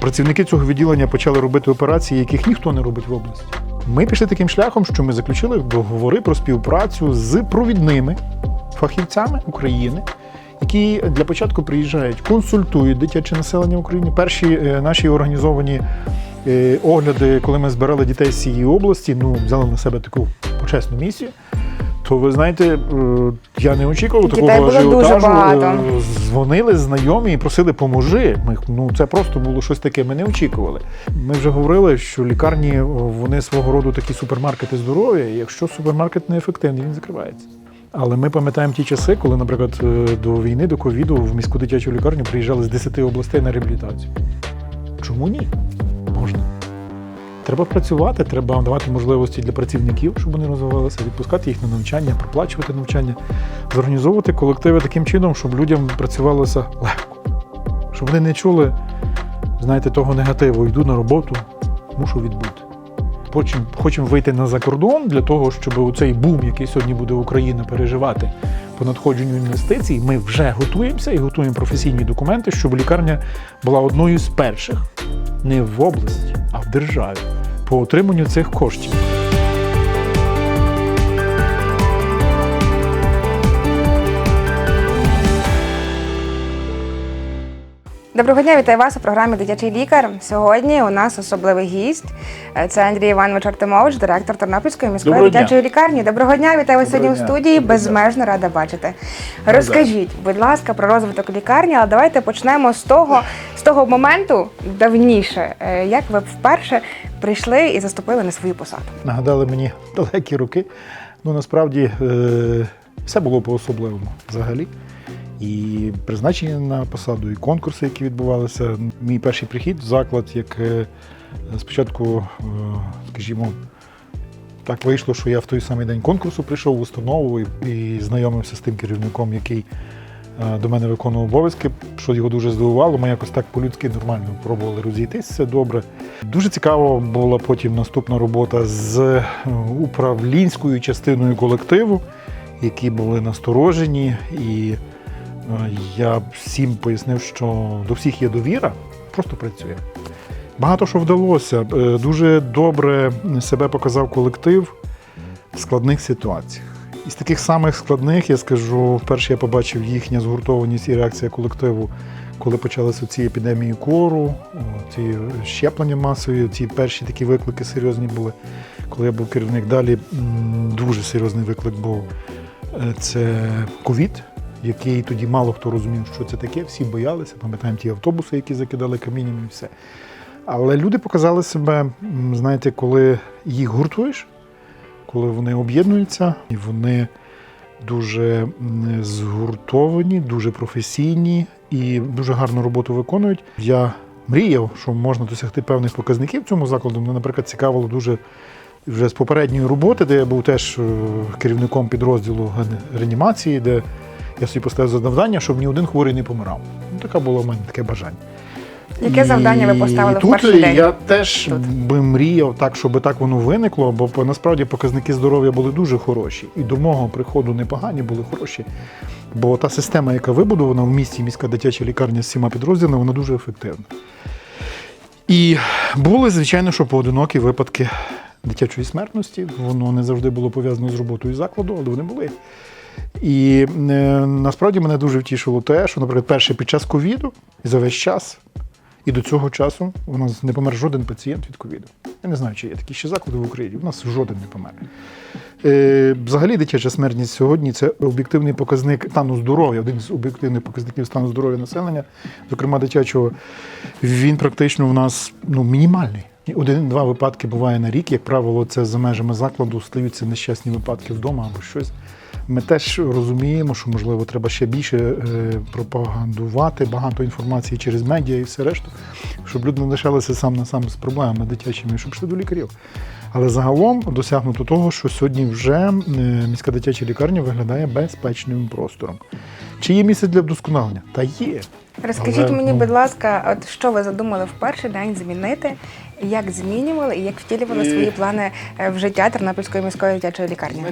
працівники цього відділення почали робити операції, яких ніхто не робить в області. Ми пішли таким шляхом, що ми заключили договори про співпрацю з провідними фахівцями України, які для початку приїжджають, консультують дитяче населення України. Перші е, наші організовані е, огляди, коли ми збирали дітей з цієї області, ну взяли на себе таку почесну місію. То ви знаєте, е, я не очікував Дітей такого було дуже ажіотажу. багато. Е, Дзвонили знайомі і просили поможи. Ми ну це просто було щось таке. Ми не очікували. Ми вже говорили, що лікарні вони свого роду такі супермаркети здоров'я. і Якщо супермаркет неефективний, він закривається. Але ми пам'ятаємо ті часи, коли, наприклад, е, до війни, до ковіду в міську дитячу лікарню приїжджали з 10 областей на реабілітацію. Чому ні? Можна. Треба працювати, треба давати можливості для працівників, щоб вони розвивалися, відпускати їх на навчання, проплачувати навчання, зорганізовувати колективи таким чином, щоб людям працювалося легко, щоб вони не чули, знаєте, того негативу. Йду на роботу, мушу відбути. Потім хочемо вийти на закордон для того, щоб у цей бум, який сьогодні буде Україна переживати по надходженню інвестицій, ми вже готуємося і готуємо професійні документи, щоб лікарня була одною з перших не в області, а в державі по отриманню цих коштів. Доброго дня, вітаю вас у програмі Дитячий лікар. Сьогодні у нас особливий гість. Е, Це Андрій Іванович Артемович, директор Тернопільської міської Доброго дня. дитячої лікарні. Доброго дня, вітаю вас сьогодні дня. у студії. Доброго. Безмежно рада бачити. Розкажіть, будь ласка, про розвиток лікарні, але давайте почнемо з того, з того моменту давніше, е, як ви вперше прийшли і заступили на свою посаду. Нагадали мені далекі роки. Ну насправді е, все було по-особливому взагалі. І призначення на посаду, і конкурси, які відбувалися. Мій перший прихід в заклад, як е, спочатку, е, скажімо, так вийшло, що я в той самий день конкурсу прийшов в установу і, знайомився з тим керівником, який е, до мене виконував обов'язки, що його дуже здивувало. Ми якось так по-людськи нормально пробували розійтись, все добре. Дуже цікаво була потім наступна робота з управлінською частиною колективу, які були насторожені. І я всім пояснив, що до всіх є довіра, просто працює. Багато що вдалося. Е, Дуже добре себе показав колектив в складних ситуаціях. Із таких самих складних, я скажу, вперше я побачив їхня згуртованість і реакція колективу, коли почалися ці епідемії кору, ці щеплення масові, ці перші такі виклики серйозні були. Коли я був керівник, далі дуже серйозний виклик був е, це ковід, який тоді мало хто розумів, що це таке. Всі боялися, пам'ятаємо ті автобуси, які закидали каміннями і все. Але люди показали себе, знаєте, коли їх гуртуєш, коли вони об'єднуються, і вони дуже згуртовані, дуже професійні і дуже гарну роботу виконують. Я мріяв, що можна досягти певних показників цьому закладу. Мене, наприклад, цікавило дуже вже з попередньої роботи, де я був теж е, керівником підрозділу реанімації, де я собі поставив за завдання, щоб ні один хворий не помирав. Ну, таке було в мене таке бажання. Яке завдання ви поставили і в тут перший день? Я теж Тут. би мріяв так, щоб так воно виникло, бо насправді показники здоров'я були дуже хороші. І до мого приходу непогані були хороші. Бо та система, яка вибудована в місті, міська дитяча лікарня з всіма підрозділами, вона дуже ефективна. І були, звичайно, що поодинокі випадки дитячої смертності. Воно не завжди було пов'язано з роботою закладу, але вони були. І е, насправді мене дуже втішило те, що, наприклад, перше під час ковіду і за весь час, і до цього часу у нас не помер жоден пацієнт від ковіду. Я не знаю, чи є такі ще заклади в Україні. У нас жоден не помер. Е, взагалі, дитяча смертність сьогодні це об'єктивний показник стану здоров'я, один з об'єктивних показників стану здоров'я населення, зокрема дитячого. Він практично в нас ну, мінімальний. Один-два випадки буває на рік. Як правило, це за межами закладу стаються нещасні випадки вдома або щось. Ми теж розуміємо, що можливо треба ще більше е, пропагандувати багато інформації через медіа і все решту, щоб люди не лишалися сам на сам з проблемами дитячими, щоб йшли до лікарів. Але загалом досягнуто того, що сьогодні вже е, міська дитяча лікарня виглядає безпечним простором. Чи є місце для вдосконалення? Та є. Розкажіть Але, мені, ну, будь ласка, от що ви задумали в перший день змінити, як змінювали і як втілювали свої плани е, в життя Тернопільської міської дитячої лікарні?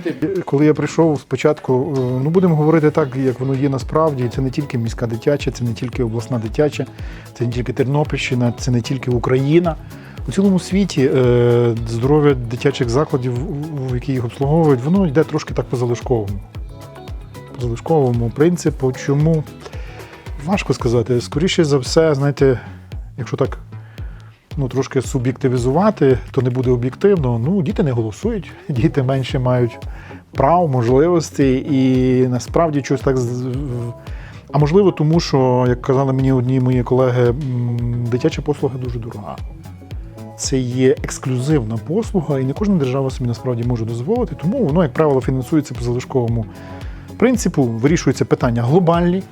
Коли я прийшов спочатку, е, ну будемо говорити так, як воно є насправді. Це не тільки міська дитяча, це не тільки обласна дитяча, це не тільки Тернопільщина, це не тільки Україна. У цілому світі е, здоров'я дитячих закладів, в які їх обслуговують, воно йде трошки так по залишковому. По залишковому принципу. Чому? Важко сказати. Скоріше за все, знаєте, якщо так ну, трошки суб'єктивізувати, то не буде об'єктивно. Ну, діти не голосують, діти менше мають прав, можливостей, і насправді щось так. А можливо, тому що, як казали мені одні мої колеги, дитяча послуга дуже дорога. Це є ексклюзивна послуга, і не кожна держава собі насправді може дозволити, тому воно, як правило, фінансується по залишковому принципу, вирішуються питання глобальні,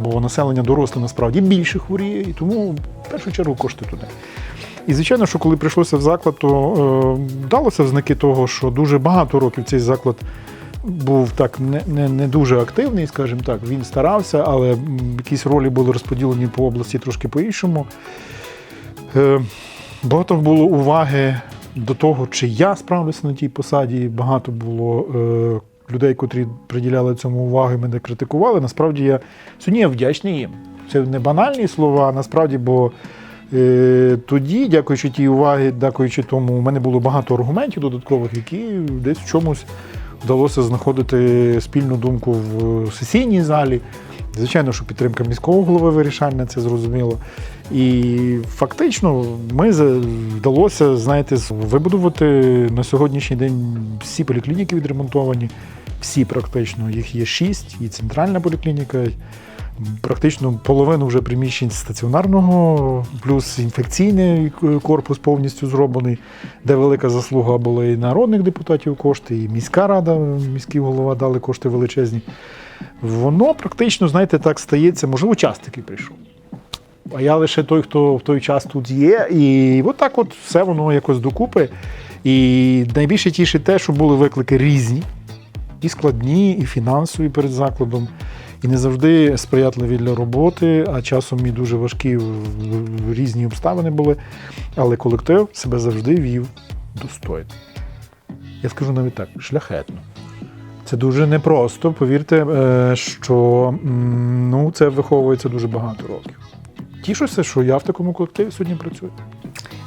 бо населення доросле насправді більше хворіє, і тому в першу чергу кошти туди. І звичайно, що коли прийшлося в заклад, то е, далося в знаки того, що дуже багато років цей заклад був так не, не, не дуже активний, скажімо так. Він старався, але якісь ролі були розподілені по області трошки по-іншому. Е, багато було уваги до того, чи я справлюся на тій посаді. Багато було е, людей, котрі приділяли цьому увагу, і мене критикували. Насправді я сьогодні я вдячний їм. Це не банальні слова, насправді, бо е, тоді, дякуючи тій увагі, дякуючи тому, у мене було багато аргументів додаткових, які десь в чомусь вдалося знаходити спільну думку в сесійній залі. Звичайно, що підтримка міського голови вирішальна, це зрозуміло. І фактично ми вдалося, знаєте, вибудувати на сьогоднішній день всі поліклініки відремонтовані, всі практично. Їх є шість, і центральна поліклініка. Практично половину вже приміщень стаціонарного, плюс інфекційний корпус повністю зроблений, де велика заслуга була і народних депутатів кошти, і міська рада, міський голова дали кошти величезні. Воно практично, знаєте, так стається, можливо, час такий прийшов. А я лише той, хто в той час тут є. І от так от все воно якось докупи. І найбільше тішить те, що були виклики різні, і складні, і фінансові перед закладом, і не завжди сприятливі для роботи, а часом і дуже важкі різні обставини були. Але колектив себе завжди вів достойно. Я скажу навіть так, шляхетно. Це дуже непросто. Повірте, е, що ну, це виховується дуже багато років. Тішуся, що я в такому колективі сьогодні працюю.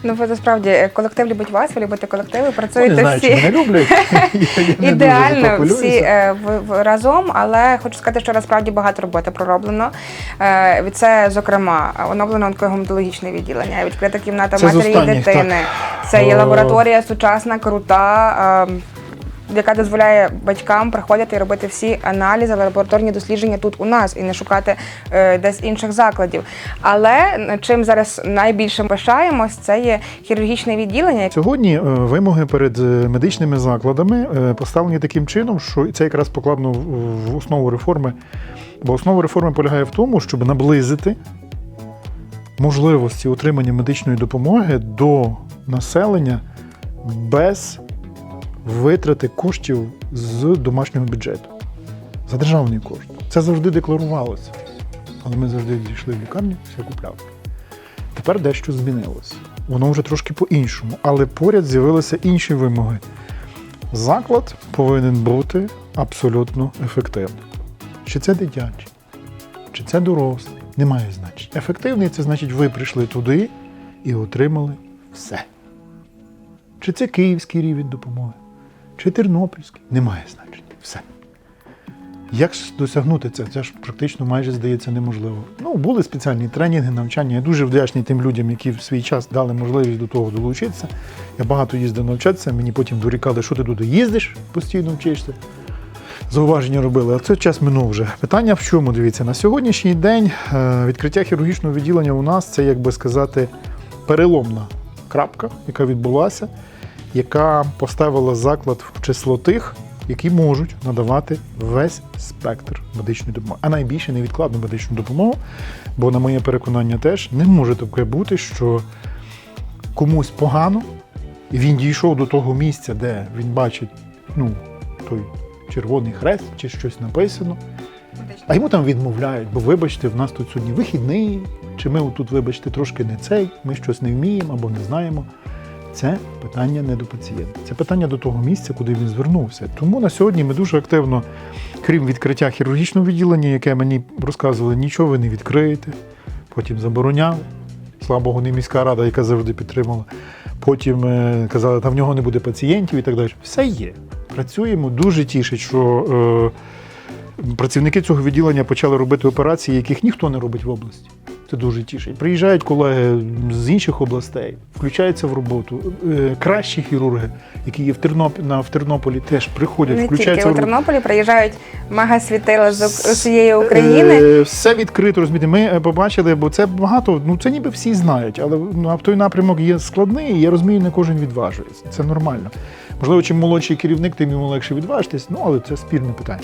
Ну ви насправді е, колектив любить вас, ви любите колектив, ви Ну, працюєте знаю, всі. чи мене люблять. Я- я Ідеально всі е, в, в- разом, але хочу сказати, що насправді багато роботи пророблено. Е, це, зокрема, оновлено онкогематологічне відділення, відкрита кімната Це матері і дитини. Це є лабораторія сучасна, крута. е, яка дозволяє батькам приходити і робити всі аналізи, лабораторні дослідження тут у нас і не шукати е, десь інших закладів. Але чим зараз найбільше пишаємось, це є хірургічне відділення, Сьогодні е, вимоги перед е, медичними закладами е, поставлені таким чином, що це якраз покладено в- в основу реформи. Бо основа реформи полягає в тому, щоб наблизити можливості отримання медичної допомоги до населення без витрати коштів з домашнього бюджету за державний кошт. Це завжди декларувалося. Але ми завжди зійшли в лікарню, все купляли. Тепер дещо змінилося. Воно вже трошки по-іншому, але поряд з'явилися інші вимоги. Заклад повинен бути абсолютно ефективним. Чи це дитячий, чи це дорослий, немає значення. Ефективний це значить, ви прийшли туди і отримали все. Чи це київський рівень допомоги, чи тернопільський, немає значення. Все. Як досягнути це? Це ж практично майже здається неможливо. Ну, були спеціальні тренінги, навчання. Я дуже вдячний тим людям, які в свій час дали можливість до того долучитися. Я багато їздив навчатися, мені потім дорікали, що ти туди їздиш, постійно вчишся. Зауваження робили, а це час минув вже. Питання в чому? Дивіться, на сьогоднішній день е, відкриття хірургічного відділення у нас це, як би сказати, переломна крапка, яка відбулася, яка поставила заклад в число тих, які можуть надавати весь спектр медичної допомоги, а найбільше невідкладну медичну допомогу. Бо, на моє переконання, теж не може таке бути, що комусь погано, він дійшов до того місця, де він бачить ну, той червоний хрест чи щось написано. А йому там відмовляють, бо вибачте, в нас тут сьогодні вихідний, чи ми тут, вибачте, трошки не цей, ми щось не вміємо або не знаємо. Це питання не до пацієнта, це питання до того місця, куди він звернувся. Тому на сьогодні ми дуже активно, крім відкриття хірургічного відділення, яке мені розказували, нічого ви не відкриєте, потім забороняли. Слава Богу, не міська рада, яка завжди підтримала. Потім е, казали, там в нього не буде пацієнтів і так далі. Все є. Працюємо. Дуже тішить, що е, працівники цього відділення почали робити операції, яких ніхто не робить в області. Це дуже тішить. Приїжджають колеги з інших областей, включаються в роботу. Е, Кращі хірурги, які є в, Терноп... на, в Тернополі, теж приходять, Не включаються у в. Тернополі приїжджають мега-світила з ок- усієї України. Е, Все відкрито, розумієте. Ми е, побачили, бо це багато, ну це ніби всі знають, але ну, а той напрямок є складний, і я розумію, не кожен відважується. Це нормально. Можливо, чим молодший керівник, тим йому легше відважитись, ну але це спірне питання.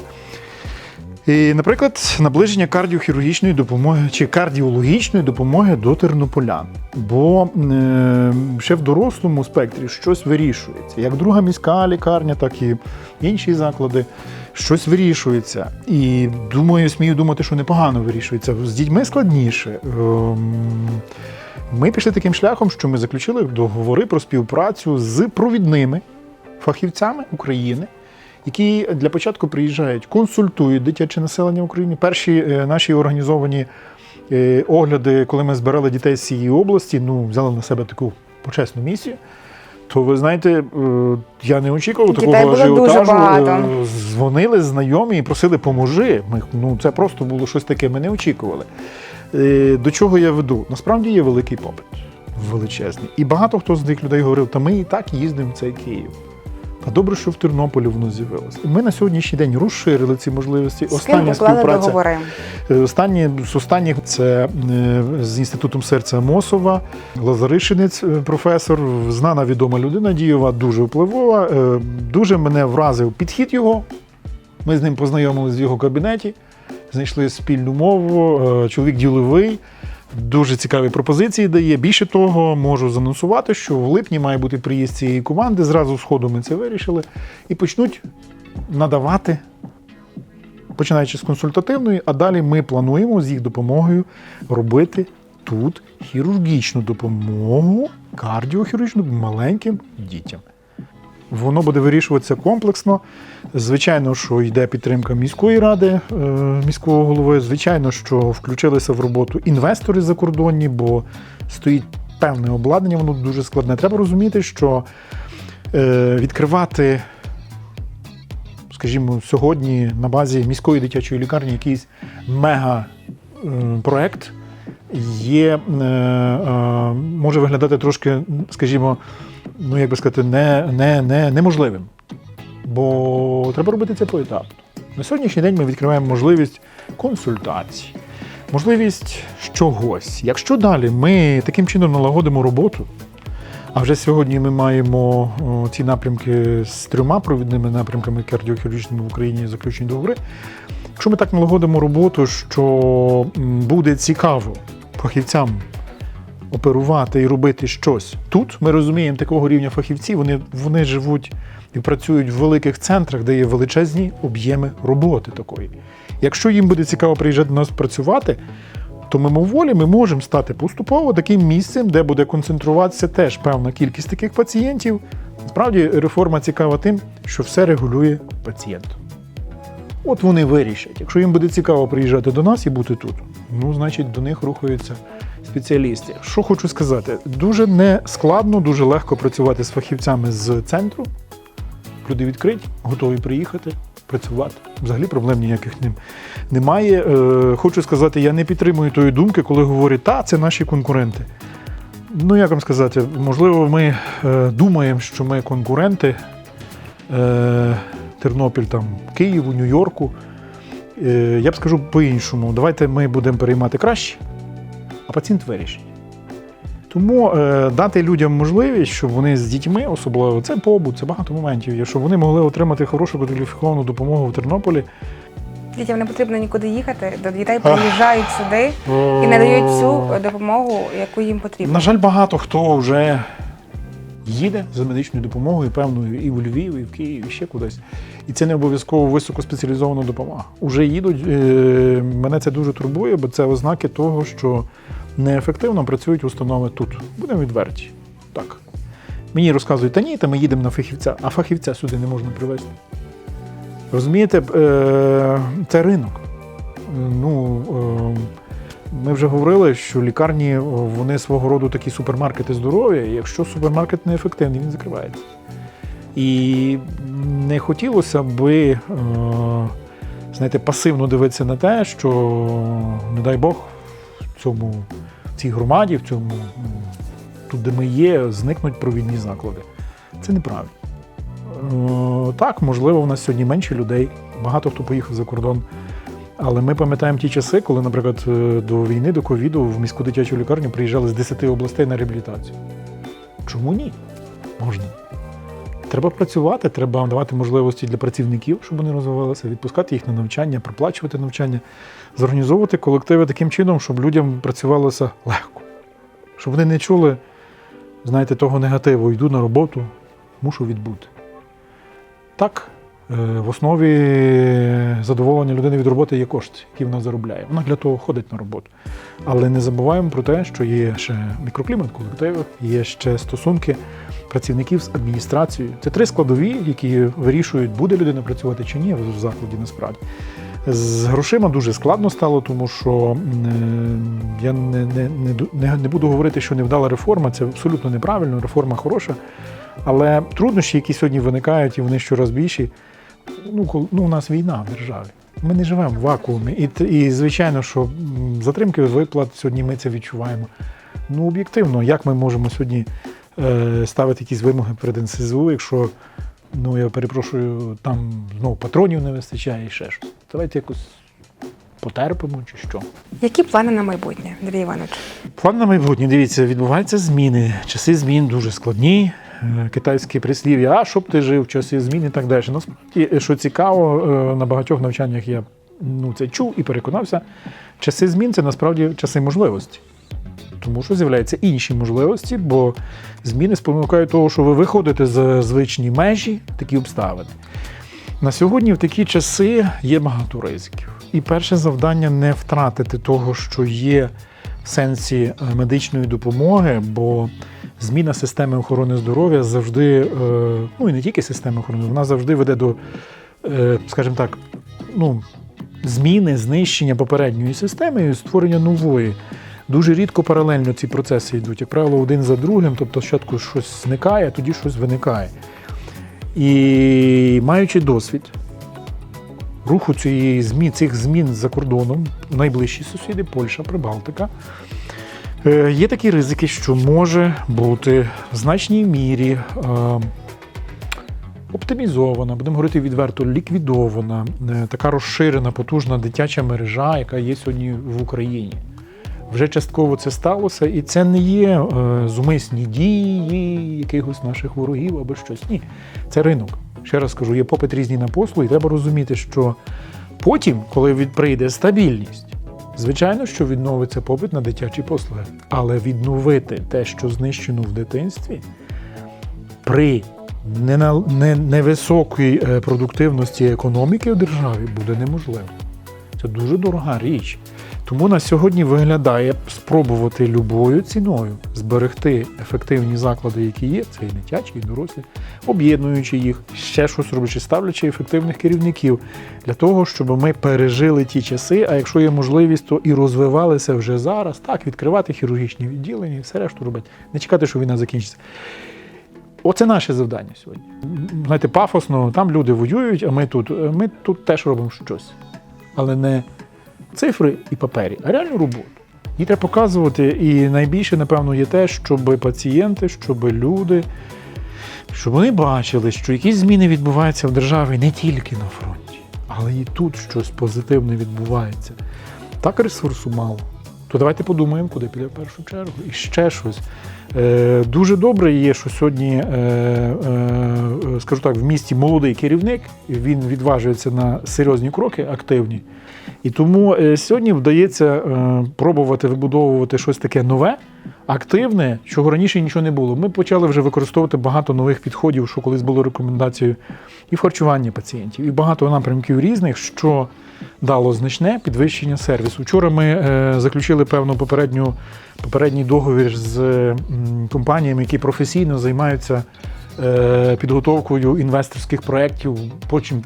І, наприклад, наближення кардіохірургічної допомоги чи кардіологічної допомоги до тернополян. Бо е, ще в дорослому спектрі щось вирішується. Як друга міська лікарня, так і інші заклади. Щось вирішується. І думаю, смію думати, що непогано вирішується. З дітьми складніше. Ем, Ми пішли таким шляхом, що ми заключили договори про співпрацю з провідними фахівцями України, які для початку приїжджають, консультують дитяче населення України. Перші е, наші організовані е, огляди, коли ми збирали дітей з цієї області, ну взяли на себе таку почесну місію. То ви знаєте, е, я не очікував Дітей такого ажіотажу. Дзвонили знайомі і просили поможи. Ми, ну, це просто було щось таке, ми не очікували. До чого я веду? Насправді є великий попит, величезний. І багато хто з них людей говорив, та ми і так їздимо в цей Київ. Та добре, що в Тернополі воно з'явилося. Ми на сьогоднішній день розширили ці можливості. З ким договори? Е, Останні з останніх це е, з інститутом серця Мосова, Лазаришинець, е, професор, знана відома людина, дієва, дуже впливова. Дуже мене вразив підхід його. Ми з ним познайомилися в його кабінеті, знайшли спільну мову. Чоловік діловий, дуже цікаві пропозиції дає. Більше того, можу занонсувати, що в липні має бути приїзд цієї команди. Зразу з ходу ми це вирішили і почнуть надавати починаючи з консультативної, а далі ми плануємо з їх допомогою робити тут хірургічну допомогу, кардіохірургічну маленьким дітям. Воно буде вирішуватися комплексно. Звичайно, що йде підтримка міської ради, е, міського голови. Звичайно, що включилися в роботу інвестори закордонні, бо стоїть певне обладнання, воно дуже складне. Треба розуміти, що е, відкривати скажімо, сьогодні на базі міської дитячої лікарні якийсь мега е, є, може виглядати трошки, скажімо, ну як би сказати, не, не, не, неможливим. Бо треба робити це поетапно. На сьогоднішній день ми відкриваємо можливість консультацій, можливість чогось. Якщо далі ми таким чином налагодимо роботу, а вже сьогодні ми маємо ці напрямки з трьома провідними напрямками кардіохірургічними в Україні заключені договори. Якщо ми так налагодимо роботу, що буде цікаво фахівцям оперувати і робити щось тут, ми розуміємо такого рівня фахівці, вони, вони живуть і працюють в великих центрах, де є величезні об'єми роботи такої. Якщо їм буде цікаво приїжджати до нас працювати, то мимоволі ми можемо стати поступово таким місцем, де буде концентруватися теж певна кількість таких пацієнтів. Насправді реформа цікава тим, що все регулює пацієнт. От вони вирішать. Якщо їм буде цікаво приїжджати до нас і бути тут, ну значить до них рухаються спеціалісти. Що хочу сказати, дуже не складно, дуже легко працювати з фахівцями з центру. Люди відкриті, готові приїхати, працювати. Взагалі проблем ніяких ним немає. Е, хочу сказати, я не підтримую тої думки, коли говорять, та це наші конкуренти. Ну, як вам сказати, можливо, ми е, думаємо, що ми конкуренти е, Тернопіль, там, Києву, Нью-Йорку. Е, я б скажу по-іншому. Давайте ми будемо переймати краще, а пацієнт вирішить. Тому е, дати людям можливість, щоб вони з дітьми, особливо це побут, це багато моментів є, щоб вони могли отримати хорошу кваліфіковану допомогу в Тернополі. Дітям не потрібно нікуди їхати. До дітей приїжджають сюди і надають цю допомогу, яку їм потрібно. На жаль, багато хто вже їде за медичною допомогою, певною, і в Львів, і в Київ, і ще кудись. І це не обов'язково високоспеціалізована допомога. Уже їдуть. е, Мене це дуже турбує, бо це ознаки того, що неефективно працюють установи тут. Будемо відверті. Так. Мені розказують, та ні, та ми їдемо на фахівця, а фахівця сюди не можна привезти. Розумієте, е, це ринок. Ну, е, ми вже говорили, що лікарні вони свого роду такі супермаркети здоров'я. Якщо супермаркет неефективний, він закривається. І не хотілося би, е, знаєте, пасивно дивитися на те, що, не дай Бог, в цьому в цій громаді, в цьому тут, де ми є, зникнуть провідні заклади. Це неправильно. Е, Так, можливо, у нас сьогодні менше людей, багато хто поїхав за кордон. Але ми пам'ятаємо ті часи, коли, наприклад, е, до війни, до ковіду в міську дитячу лікарню приїжджали з 10 областей на реабілітацію. Чому ні? Можна. Треба працювати, треба давати можливості для працівників, щоб вони розвивалися, відпускати їх на навчання, проплачувати навчання, зорганізовувати колективи таким чином, щоб людям працювалося легко. Щоб вони не чули, знаєте, того негативу, йду на роботу, мушу відбути. Так, в основі задоволення людини від роботи є кошти, які вона заробляє. Вона для того ходить на роботу. Але не забуваємо про те, що є ще мікроклімат колективу, є ще стосунки працівників з адміністрацією. Це три складові, які вирішують, буде людина працювати чи ні в закладі насправді. З грошима дуже складно стало, тому що е, я не, не, не, не буду говорити, що невдала реформа, це абсолютно неправильно, реформа хороша. Але труднощі, які сьогодні виникають, і вони щораз більші, ну, кол- ну у нас війна в державі. Ми не живемо в вакуумі. І, і звичайно, що затримки виплат сьогодні ми це відчуваємо. Ну, об'єктивно, як ми можемо сьогодні е, ставити якісь вимоги перед НСЗУ, якщо, ну я перепрошую, там знову патронів не вистачає і ще щось. Давайте якось потерпимо чи що. Які плани на майбутнє, Андрій Іванович? План на майбутнє, дивіться, відбуваються зміни. Часи змін дуже складні. Е, Китайське прислів'я, а щоб ти жив часи змін і так далі. Насправді, е, що цікаво, е, на багатьох навчаннях я ну, це чув і переконався. Часи змін це насправді часи можливості. Тому що з'являються інші можливості, бо зміни спонукають того, що ви виходите за звичні межі, такі обставини. На сьогодні в такі часи є багато ризиків. І перше завдання не втратити того, що є в сенсі е, медичної допомоги, бо зміна системи охорони здоров'я завжди, е, ну і не тільки системи охорони, вона завжди веде до, е, скажімо так, ну, зміни, знищення попередньої системи і створення нової. Дуже рідко паралельно ці процеси йдуть, як правило, один за другим, тобто спочатку щось зникає, а тоді щось виникає. І маючи досвід руху цієї змін, цих змін за кордоном, найближчі сусіди, Польща, Прибалтика, є такі ризики, що може бути в значній мірі е, оптимізована, будемо говорити відверто, ліквідована, е, така розширена, потужна дитяча мережа, яка є сьогодні в Україні. Вже частково це сталося, і це не є е, зумисні дії якихось наших ворогів або щось. Ні, це ринок. Ще раз кажу, є попит різні на послуги, і треба розуміти, що потім, коли прийде стабільність, звичайно, що відновиться попит на дитячі послуги. Але відновити те, що знищено в дитинстві, при невисокій е, продуктивності економіки в державі буде неможливо. Це дуже дорога річ. Тому на сьогодні виглядає спробувати любою ціною зберегти ефективні заклади, які є, це і дитячі, і дорослі, об'єднуючи їх, ще щось роблячи, ставлячи ефективних керівників для того, щоб ми пережили ті часи. А якщо є можливість, то і розвивалися вже зараз, так, відкривати хірургічні відділення все решту робити. Не чекати, що війна закінчиться. Оце наше завдання сьогодні. Знаєте, пафосно, там люди воюють, а ми тут. Ми тут теж робимо щось. Але не цифри і папері, а реальну роботу. Її треба показувати. І найбільше, напевно, є те, щоб пацієнти, щоб люди, щоб вони бачили, що якісь зміни відбуваються в державі не тільки на фронті, але і тут щось позитивне відбувається. Так ресурсу мало. То давайте подумаємо, куди піде в першу чергу. І ще щось. Е, дуже добре є, що сьогодні, е, е, скажу так, в місті молодий керівник, він відважується на серйозні кроки, активні. І тому е, сьогодні вдається е, пробувати вибудовувати щось таке нове, активне, чого раніше нічого не було. Ми почали вже використовувати багато нових підходів, що колись було рекомендацією і в харчуванні пацієнтів, і багато напрямків різних, що дало значне підвищення сервісу. Вчора ми е, заключили певну попередню, попередній договір з компаніями, які професійно займаються підготовкою інвесторських проєктів.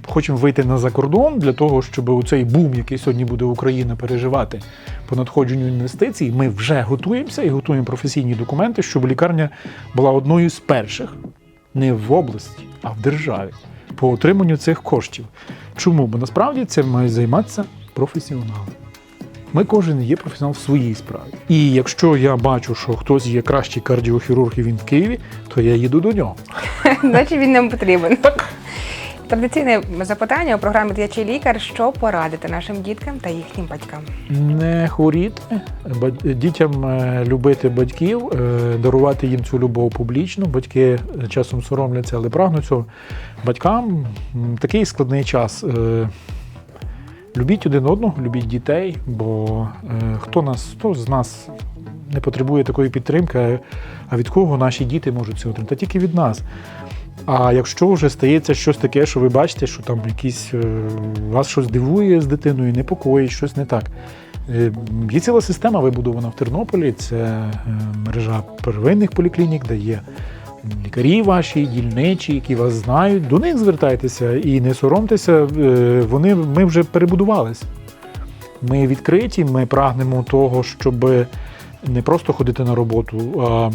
Хочемо вийти на закордон для того, щоб у цей бум, який сьогодні буде Україна переживати по надходженню інвестицій, ми вже готуємося і готуємо професійні документи, щоб лікарня була одною з перших не в області, а в державі по отриманню цих коштів. Чому? Бо насправді це мають займатися професіонали. Ми кожен є професіонал в своїй справі. І якщо я бачу, що хтось є кращий кардіохірург і він в Києві, то я їду до нього. Значить, він нам потрібен. Традиційне запитання у програмі Діячий лікар: що порадити нашим діткам та їхнім батькам? Не хворіти, дітям е, любити батьків, е, дарувати їм цю любов публічно. Батьки часом соромляться, але прагнуть цього. Батькам такий складний час. Любіть один одного, любіть дітей, бо е, хто нас, хто з нас не потребує такої підтримки, а від кого наші діти можуть це отримати? Тільки від нас. А якщо вже стається щось таке, що ви бачите, що там якісь е, вас щось дивує з дитиною, непокоїть, щось не так. Е, Є ціла система вибудована в Тернополі. Це е, мережа первинних поліклінік, де є лікарі ваші, дільничі, які вас знають. До них звертайтеся і не соромтеся. е, Вони ми вже перебудувалися. Ми відкриті, ми прагнемо того, щоб не просто ходити на роботу, а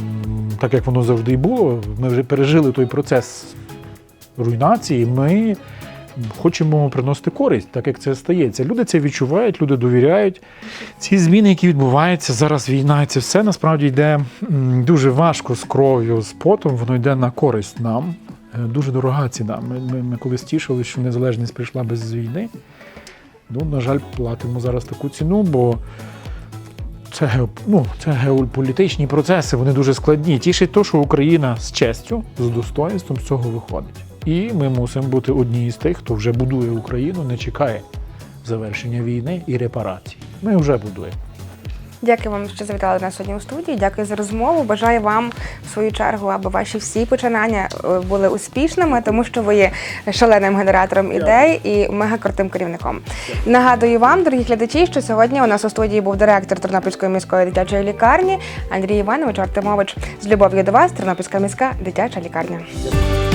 так як воно завжди і було. Ми вже пережили той процес руйнації. Ми хочемо приносити користь, так як це стається. Люди це відчувають, люди довіряють. Ці зміни, які відбуваються зараз, війна, це все насправді йде дуже важко з кров'ю, з потом, воно йде на користь нам. Е, Дуже дорога ціна. Ми, ми, ми колись тішили, що незалежність прийшла без війни. Ну, на жаль, платимо зараз таку ціну, бо це, ну, це геополітичні процеси, вони дуже складні. Тішить то, що Україна з честю, з достоинством з цього виходить. І ми мусимо бути одні з тих, хто вже будує Україну, не чекає завершення війни і репарацій. Ми вже будуємо. Дякую вам, що завітали нас сьогодні у студії. Дякую за розмову. Бажаю вам в свою чергу, аби ваші всі починання е, були успішними, тому що ви є шаленим генератором ідей і мегакрутим керівником. Нагадую вам, дорогі глядачі, що сьогодні у нас у студії був директор Тернопільської міської дитячої лікарні Андрій Іванович Артемович. З любов'ю до вас, Тернопільська міська дитяча лікарня. Дякую.